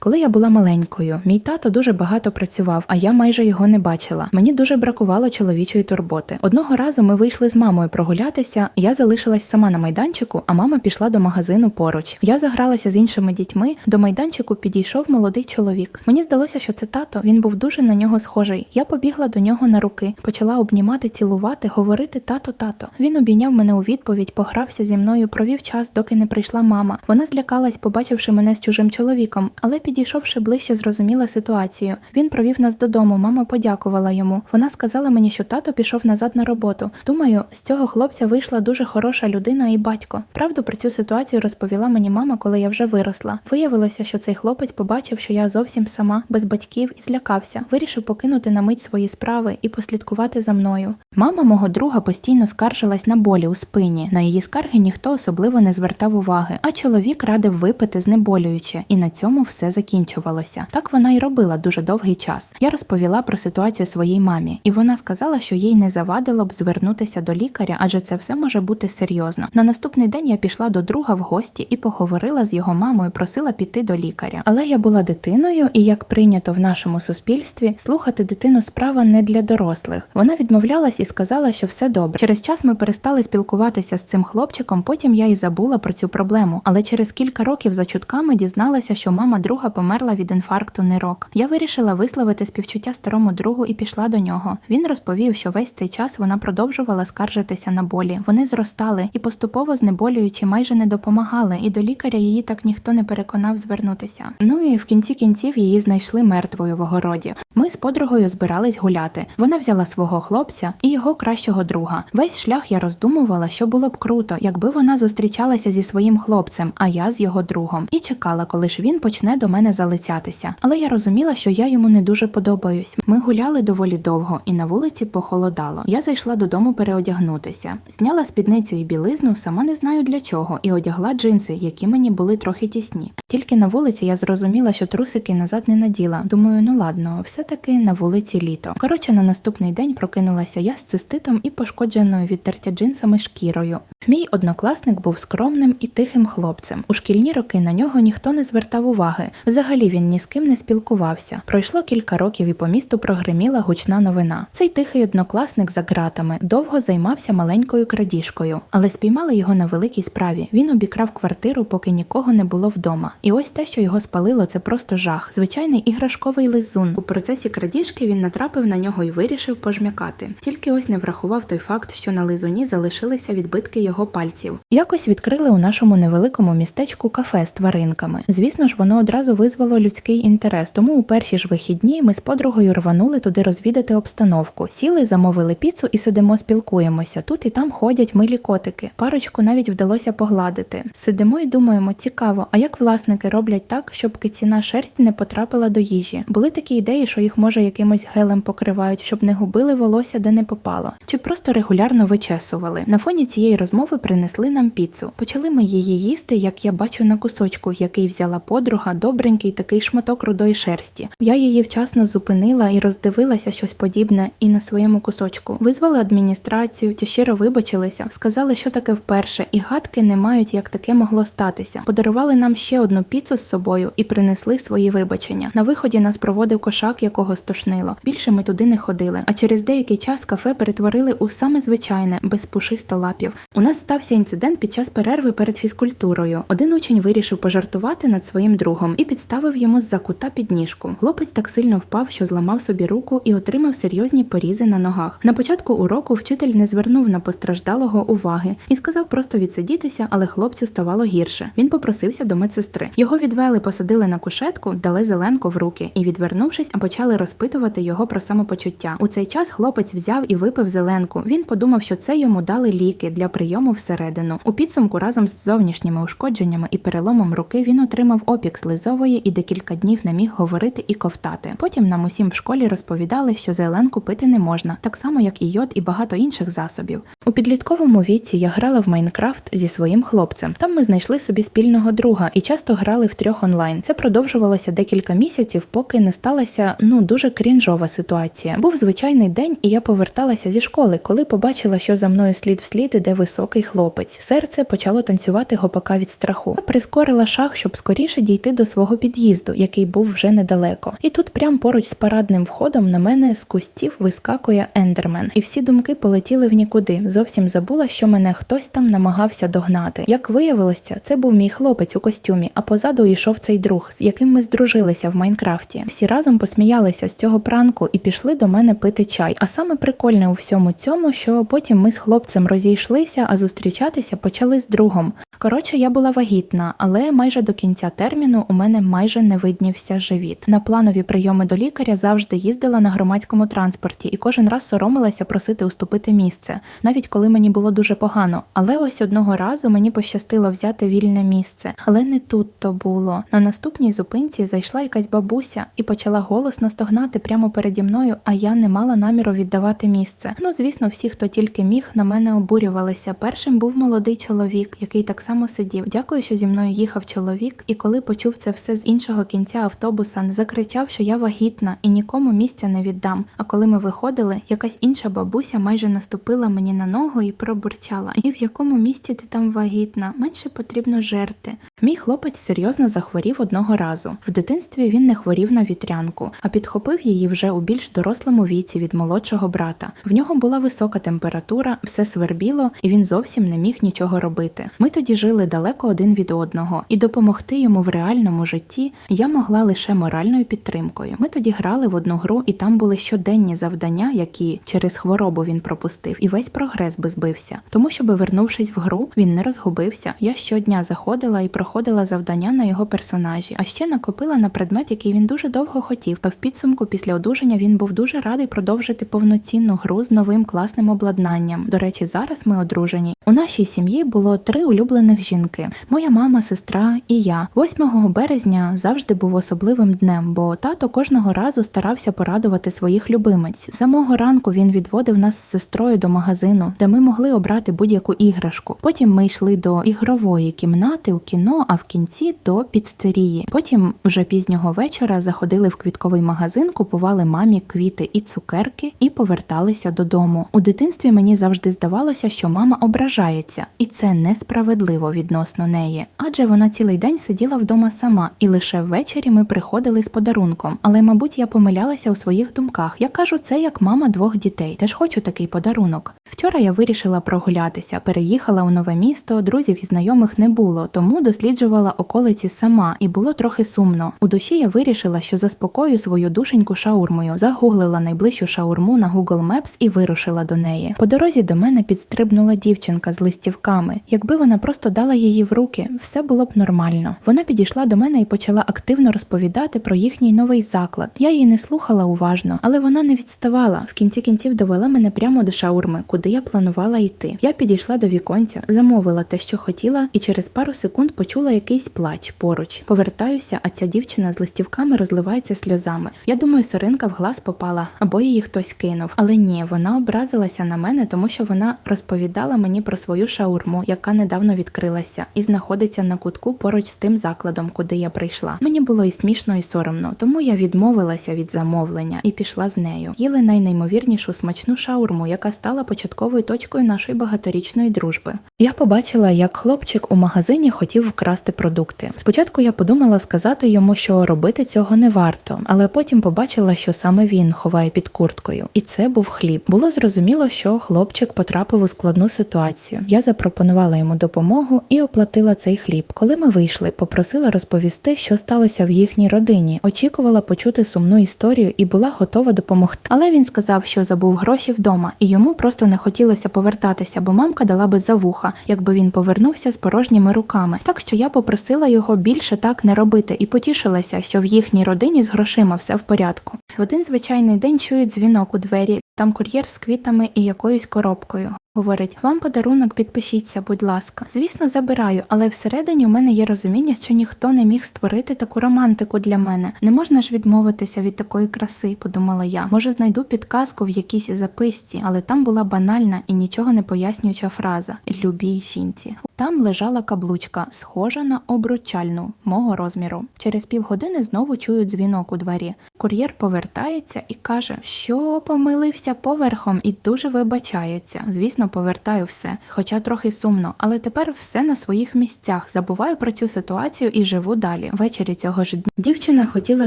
Коли я була маленькою, мій тато дуже багато працював, а я майже його не бачила. Мені дуже бракувало чоловічої турботи. Одного разу ми вийшли з мамою прогулятися. Я залишилась сама на майданчику, а мама пішла до магазину поруч. Я загралася з іншими дітьми. До майданчику підійшов молодий чоловік. Мені здалося, що це тато. Він був дуже на нього схожий. Я побігла до нього на руки, почала обнімати, цілувати, говорити тато, тато. Він обійняв мене у відповідь, погрався зі мною, провів час, доки не прийшла мама. Вона злякалась, побачивши мене з чужим чоловіком, але підійшовши ближче, зрозуміла ситуацію. Він провів нас додому. Мама подякувала йому. Вона сказала мені, що тато пішов назад на роботу. Думаю, з цього хлопця вийшла дуже хороша людина і батько. Правду про цю ситуацію розповіла мені мама, коли я вже виросла. Виявилося, що цей хлопець побачив, що я зовсім сама, без батьків, і злякався. Вирішив покинути на мить свої справи і послідкувати за мною. Мама мого друга постійно скаржилась на болі у спині. На її скарги ніхто особливо не звертав уваги, а чоловік радив випити знеболююче, і на цьому все закінчувалося. Так вона й робила дуже довгий час. Я розповіла про ситуацію своїй мамі, і вона сказала, що їй не завадило б звернутися до лікаря, адже це все може бути серйозно. На наступний день я пішла до друга в гості і поговорила з його мамою, просила піти до лікаря. Але я була дитиною, і як прийнято в нашому суспільстві, слухати дитину справа не для дорослих. Вона відмовлялась і сказала, що все добре. Через час ми перестали спілкуватися з цим хлопчиком. Потім я і забула про цю проблему. Але через кілька років за чутками дізналася, що мама друга померла від інфаркту нирок. Я вирішила висловити співчуття старому другу і пішла до нього. Він розповів, що весь цей час вона продовжувала скаржитися на болі. Вони зростали і поступово знеболюючи майже не допомагали, і до лікаря її так ніхто не переконав звернутися. Ну і в кінці кінців її знайшли мертвою в огороді. Ми з подругою збирались гуляти. Вона взяла свого хлопця і його кращого друга. Весь шлях я роздумувала, що було б круто, якби вона зустрічалася зі своїм хлопцем, а я з його другом, і чекала, коли ж він почне до мене залицятися. Але я розуміла, що я йому не дуже подобаюсь. Ми гуляли доволі довго, і на вулиці похолодало. Я зайшла додому переодягнутися, зняла спідницю і білизну, сама не знаю для чого, і одягла джинси, які мені були трохи тісні. Тільки на вулиці я зрозуміла, що трусики назад не наділа. Думаю, ну ладно, все таки на вулиці літо. Коротше, на наступний день прокинулася я з циститом і пошкодженою від джинсами шкірою. Мій однокласник був скромним і тихим хлопцем. У шкільні роки на нього ніхто не звертав уваги. Взагалі він ні з ким не спілкувався. Пройшло кілька років і по місту прогриміла гучна новина. Цей тихий однокласник за ґратами довго займався маленькою крадіжкою, але спіймали його на великій справі. Він обікрав квартиру, поки нікого не було вдома. І ось те, що його спалило, це просто жах. Звичайний іграшковий лизун. У процесі крадіжки він натрапив на нього і вирішив пожмякати. Тільки ось не врахував той факт, що на лизуні залишилися відбитки його пальців. Якось відкрили у нашому невеликому містечку кафе з тваринками. Звісно ж, воно одразу визвало людський інтерес. Тому у перші ж вихідні ми з подругою рванули туди розвідати обстановку. Сіли, замовили піцу і сидимо, спілкуємося. Тут і там ходять милі котики. Парочку навіть вдалося погладити. Сидимо і думаємо, цікаво, а як власники роблять так, щоб кицяна шерсть не потрапила до їжі? Були такі ідеї, що їх може якимось гелем покривають, щоб не губили волосся де не попало, чи просто регулярно вичесували. На фоні цієї розмови принесли нам піцу. Почали ми її їсти, як я бачу на кусочку, який взяла подруга, добренький такий шматок рудої шерсті. Я її вчасно зупинила і роздивилася щось подібне і на своєму кусочку. Визвали адміністрацію, ті щиро вибачилися, сказали, що таке вперше, і гадки не мають, як таке могло статися. Подарували нам ще одну піцу з собою і принесли свої вибачення. На виході нас проводив кошак, якого стошнило. Більше ми туди не ходили. А через деякий час кафе перетворили у саме звичайне, без пушистолапів. У нас стався інцидент під час перерви перед фізкультурою. Один учень вирішив пожартувати над своїм другом і підставив йому з-за кута підніжку. Хлопець так сильно впав, що зламав собі руку і отримав серйозні порізи на ногах. На початку уроку вчитель не звернув на постраждалого уваги і сказав просто відсидітися, але хлопцю ставало гірше. Він попросився до медсестри. Його відвели, посадили на кушетку, дали зеленку в руки і, відвернувшись, почали розпитувати його про самопочуття. У цей час хлопець взяв і випив зеленку. Він подумав, що це йому дали ліки для прийому всередину. У підсумку разом з зовнішніми ушкодженнями і переломом руки він отримав опік слизової і декілька днів не міг говорити і ковтати. Потім нам усім в школі розповідали, що зеленку пити не можна, так само як і йод і багато інших засобів. У підлітковому віці я грала в Майнкрафт зі своїм хлопцем. Там ми знайшли собі спільного друга і часто грали в трьох онлайн. Це продовжувалося декілька місяців, поки не сталася ну дуже крінжова ситуація. Був звичайний день, і я поверталася зі школи, коли побачила, що за мною слід вслід іде високий хлопець. Серце почало танцювати гопака від страху. Я прискорила шаг, щоб скоріше дійти до свого під'їзду, який був вже недалеко. І тут, прямо поруч з парадним входом, на мене з кустів вискакує ендермен, і всі думки полетіли в нікуди. Зовсім забула, що мене хтось там намагався догнати. Як виявилося, це був мій хлопець у костюмі, а позаду йшов цей друг, з яким ми здружилися в Майнкрафті. Всі разом посміялися з цього пранку і пішли до мене пити чай. А саме прикольне у всьому цьому, що потім ми з хлопцем розійшлися, а зустрічатися почали з другом. Коротше, я була вагітна, але майже до кінця терміну у мене майже не виднівся живіт. На планові прийоми до лікаря завжди їздила на громадському транспорті і кожен раз соромилася просити уступити місце, навіть коли мені було дуже погано. Але ось одного разу мені пощастило взяти вільне місце. Але не тут то було. На наступній зупинці зайшла якась бабуся і почала голосно стогнати прямо переді мною, а я не мала наміру віддавати місце. Ну, звісно, всі, хто тільки міг, на мене обурювалися. Першим був молодий чоловік, який так само сидів. Дякую, що зі мною їхав чоловік, і коли почув це все з іншого кінця автобуса, закричав, що я вагітна і нікому місця не віддам. А коли ми виходили, якась інша бабуся майже наступила мені на ногу і пробурчала: І в якому місці ти там вагітна? Менше потрібно жерти. Мій хлопець серйозно захворів одного разу. В дитинстві він не хворів на вітрянку, а підхопив її вже у більш дорослому віці від молодшого брата. В нього була висока температура, все свербіло, і він зовсім не міг нічого робити. Ми тоді жили далеко один від одного, і допомогти йому в реальному житті я могла лише моральною підтримкою. Ми тоді грали в одну гру, і там були щоденні завдання, які через хворобу він пропустив, і весь прогрес би збився. Тому, щоби вернувшись в гру, він не розгубився. Я щодня заходила і проходила завдання на його персонажі, а ще накопила на предмет, який він дуже довго хотів. А в підсумку після одужання він був дуже радий продовжити повноцінну гру з новим класним обладнанням. До речі, зараз ми одружені. У нашій сім'ї було три улюблених жінки: моя мама, сестра і я. 8 березня завжди був особливим днем, бо тато кожного разу старався порадувати своїх любимець. Самого ранку він відводив нас з сестрою до магазину, де ми могли обрати будь-яку іграшку. Потім ми йшли до ігрової кімнати у кіно, а в кінці до піццерії. Потім, вже пізнього вечора, заходили в квітковий магазин, купували мамі квіти і цукерки і поверталися додому. У дитинстві мені завжди здавалося, що мама ображається, і це несправедливо відносно неї, адже вона цілий день сиділа вдома сама, і лише ввечері ми приходили з подарунком. Але, мабуть, я помилялася у своїх думках. Я кажу, це як мама двох дітей. Теж хочу такий подарунок. Вчора я вирішила прогулятися, переїхала у нове місто, друзів і знайомих не було, тому досліджувала околиці сама, і було трохи сумно. У душі я вирішила, що заспокою свою душеньку шаурмою, загуглила найближчу шаурму на Google Maps і вирушила до неї. По дорозі до мене підстрибнула дівчинка з листівками. Якби вона просто дала її в руки, все було б нормально. Вона підійшла до мене і почала активно розповідати про їхній новий заклад. Я її не слухала уважно, але вона не відставала. В кінці кінців довела мене прямо до шаурми, куди я планувала йти. Я підійшла до віконця, замовила те, що хотіла, і через пару секунд почула якийсь плач поруч. Повертаюся, а ця дівчина з листівками розливається сльозами. Я думаю, соринка в глаз попала або її хтось кинув. Але ні, вона образилася на мене, тому що вона розповідала мені про свою шаурму, яка недавно відкрилася, і знаходиться на кутку поруч з тим закладом, куди я прийшла. Мені було і смішно, і соромно, тому я відмовилася від замовлення і пішла з нею. Їли найнеймовірнішу смачну шаурму, яка стала початковою точкою нашої багаторічної дружби. Я побачила, як хлопчик у магазині хотів вкрасти продукти. Спочатку я подумала сказати йому, що робити цього не варто, але потім побачила, що саме він ховає під курткою, і це був хліб. Було зрозуміло, що хлопчик потрапив у складну ситуацію. Я запропонувала йому допомогу і оплатила цей хліб. Коли ми вийшли, попросила розповісти, що сталося в їхній родині. Очікувала почути сумну історію і була готова допомогти. Але він сказав, що забув гроші вдома, і йому просто не хотілося повертатися, бо мамка дала би за вуха, якби він повернувся з порожніми руками. Так що я попросила його більше так не робити і потішилася, що в їхній родині з грошима все в порядку. В один звичайний день чують дзвінок у двері. Там кур'єр з квітами і якоюсь коробкою. Говорить, вам подарунок, підпишіться, будь ласка. Звісно, забираю, але всередині у мене є розуміння, що ніхто не міг створити таку романтику для мене. Не можна ж відмовитися від такої краси, подумала я. Може, знайду підказку в якійсь записці, але там була банальна і нічого не пояснююча фраза любій жінці. Там лежала каблучка, схожа на обручальну мого розміру. Через півгодини знову чую дзвінок у двері. Кур'єр повертається і каже, що помилився поверхом і дуже вибачається. Звісно, повертаю все, хоча трохи сумно, але тепер все на своїх місцях. Забуваю про цю ситуацію і живу далі. Ввечері цього ж дня дівчина хотіла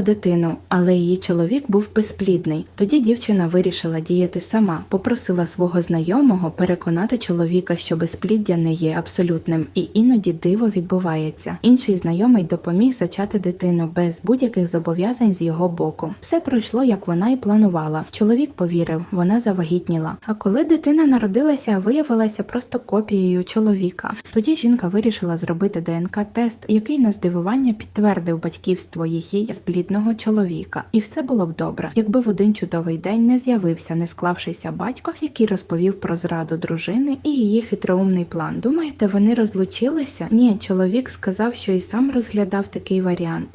дитину, але її чоловік був безплідний. Тоді дівчина вирішила діяти сама, попросила свого знайомого переконати чоловіка, що безпліддя не є абсолютним, і іноді диво відбувається. Інший знайомий допоміг зачати дитину без будь-яких зобов'язань з його боку. Все пройшло, як вона і планувала. Чоловік повірив, вона завагітніла. А коли дитина народилася, виявилася просто копією чоловіка. Тоді жінка вирішила зробити ДНК-тест, який на здивування підтвердив батьківство її безплідного чоловіка. І все було б добре, якби в один чудовий день не з'явився не склавшийся батько, який розповів про зраду дружини і її хитроумний план. Думаєте, вони розлучилися? Ні, чоловік сказав, що і сам розглядав такий варіант.